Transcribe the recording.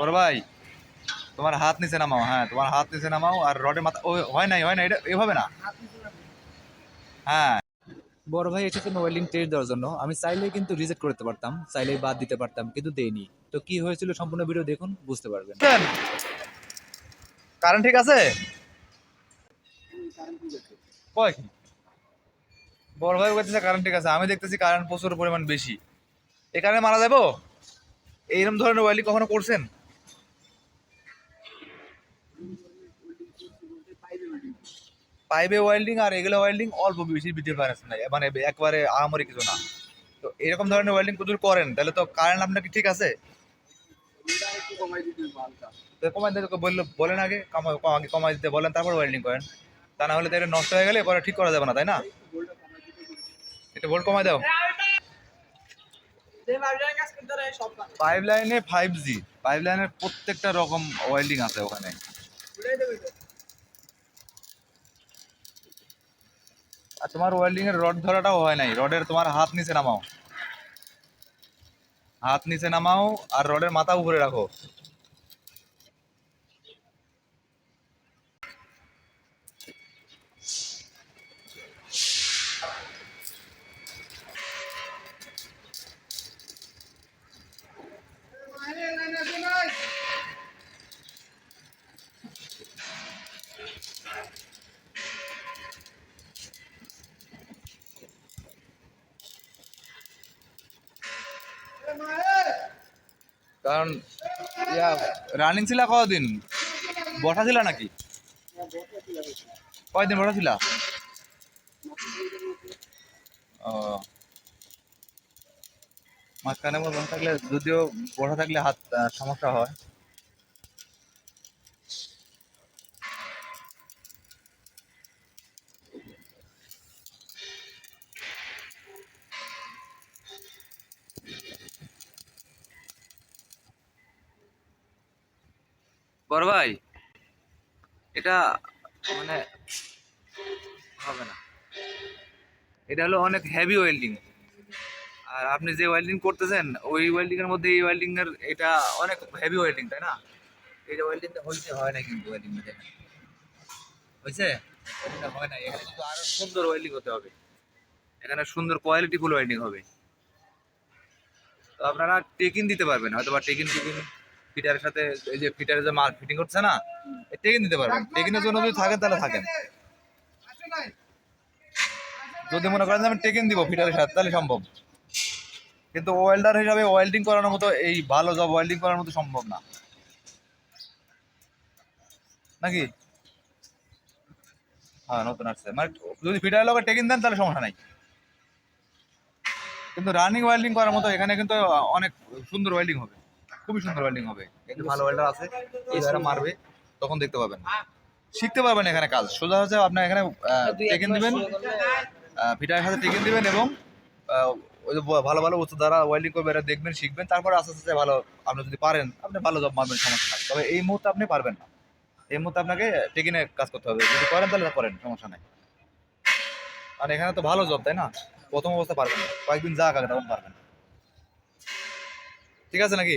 বড় ভাই তোমার হাত নিচে নামাও হ্যাঁ তোমার হাত নিচে নামাও আর রডের মাথা ও হয় নাই হয় না এটা এভাবে না। হ্যাঁ। বড় ভাই এসেছেন ওয়েল্ডিং টেস্ট দেওয়ার জন্য। আমি চাইলেই কিন্তু রিজেক্ট করতে পারতাম চাইলেই বাদ দিতে পারতাম কিন্তু দেইনি। তো কি হয়েছিল সম্পূর্ণ ভিডিও দেখুন বুঝতে পারবেন। কারেন্ট ঠিক আছে? কয় কি? বড় ভাই বলতেছে কারেন্ট ঠিক আছে আমি দেখতেছি কারেন্ট প্রচুর পরিমাণ বেশি। এই কারণে মারা যাব? এইরকম ধরনের ওয়াইলি কখনো করছেন? পাইপে ওয়েল্ডিং আর এগুলো ওয়েল্ডিং অল্প বেশি ডিফারেন্স নাই মানে একবারে আহামরি কিছু না। তো এরকম ধরনের ওয়েল্ডিং প্রচুর করেন, তাহলে তো কারেন্ট আপনার কি ঠিক আছে? কমাই দিতে বললে, বলেন আগে আগে কমাই দিতে বলেন, তারপর ওয়েল্ডিং করেন। তা না হলে তো এটা নষ্ট হয়ে গেলে পরে ঠিক করা যাবে না, তাই না? এটা ভোল্ট কমাই দাও। পাইপ লাইনে ফাইভ জি পাইপ লাইনের প্রত্যেকটা রকম ওয়েল্ডিং আছে ওখানে। তোমার ওয়েল্ডিং এর রড ধরাটাও হয় নাই। রডের তোমার হাত নিচে নামাও। হাত নিচে নামাও আর রডের মাথা উপরে রাখো। কারণ, ইয়া রানিং ছিল কদিন বসা ছিল নাকি? কয়দিন বসা ছিল? মাঝখানে বসা থাকলে, যদিও বসা থাকলে হাত সমস্যা হয়। বড় ভাই, এটা মানে হবে না। এটা হলো অনেক হেভি ওয়েল্ডিং আর আপনি যে ওয়েল্ডিং করতেছেন, ওই ওয়েল্ডিং এর মধ্যে এই ওয়েল্ডিং এর এটা অনেক হেভি ওয়েল্ডিং তাই না? এই যে ওয়েল্ডিংটা হইতে হয় না কিন্তু ওয়েল্ডিং দেখেন হয়েছে হয় না। এখানে কিন্তু আরও সুন্দর ওয়েল্ডিং হতে হবে। এখানে সুন্দর কোয়ালিটি ফুল ওয়েল্ডিং হবে। তো আপনারা টেকিন দিতে পারবেন হয়তো বা টেকিন টেকিন ফিটারের সাথে, এই যে ফিটারে যে মাল ফিটিং করছে না টেকিন দিতে পারবেন। টেকিনের জন্য যদি থাকেন, তাহলে থাকেন। যদি মনে করেন আমি টেকিন দিব ফিটারের সাথে, তাহলে সম্ভব। কিন্তু ওয়েল্ডার হিসাবে ওয়েল্ডিং করানোর মতো এই ভালো জব ওয়েল্ডিং করার মতো সম্ভব না। নাকি? হ্যাঁ নতুন আসছে। মানে যদি ফিটারের লগে টেকিন দেন, তাহলে সমস্যা নাই। কিন্তু রানিং ওয়েল্ডিং করার মতো এখানে কিন্তু অনেক সুন্দর ওয়েল্ডিং হবে। খুবই সুন্দর ওয়েল্ডিং হবে। কিন্তু ভালো ওয়েল্ডার আছে এই যারা মারবে তখন দেখতে পাবেন। শিখতে পারবেন এখানে কাজ। সোজা হচ্ছে আপনার এখানে টেকেন দিবেন। ফিটারের সাথে টেকেন দিবেন এবং ওই যে ভালো ভালো উচ্চ দ্বারা ওয়েল্ডিং করবে এরা দেখবেন শিখবেন। তারপর আস্তে আস্তে ভালো আপনি যদি পারেন আপনি ভালো জব মারবেন সমস্যা নাই। তবে এই মুহূর্তে আপনি পারবেন না। এই মুহূর্তে আপনাকে টেকিনে কাজ করতে হবে। যদি করেন তাহলে করেন সমস্যা নাই। আর এখানে তো ভালো জব তাই না? প্রথম অবস্থা পারবেন না। কয়েকদিন যা আগে তখন পারবেন। ঠিক আছে নাকি?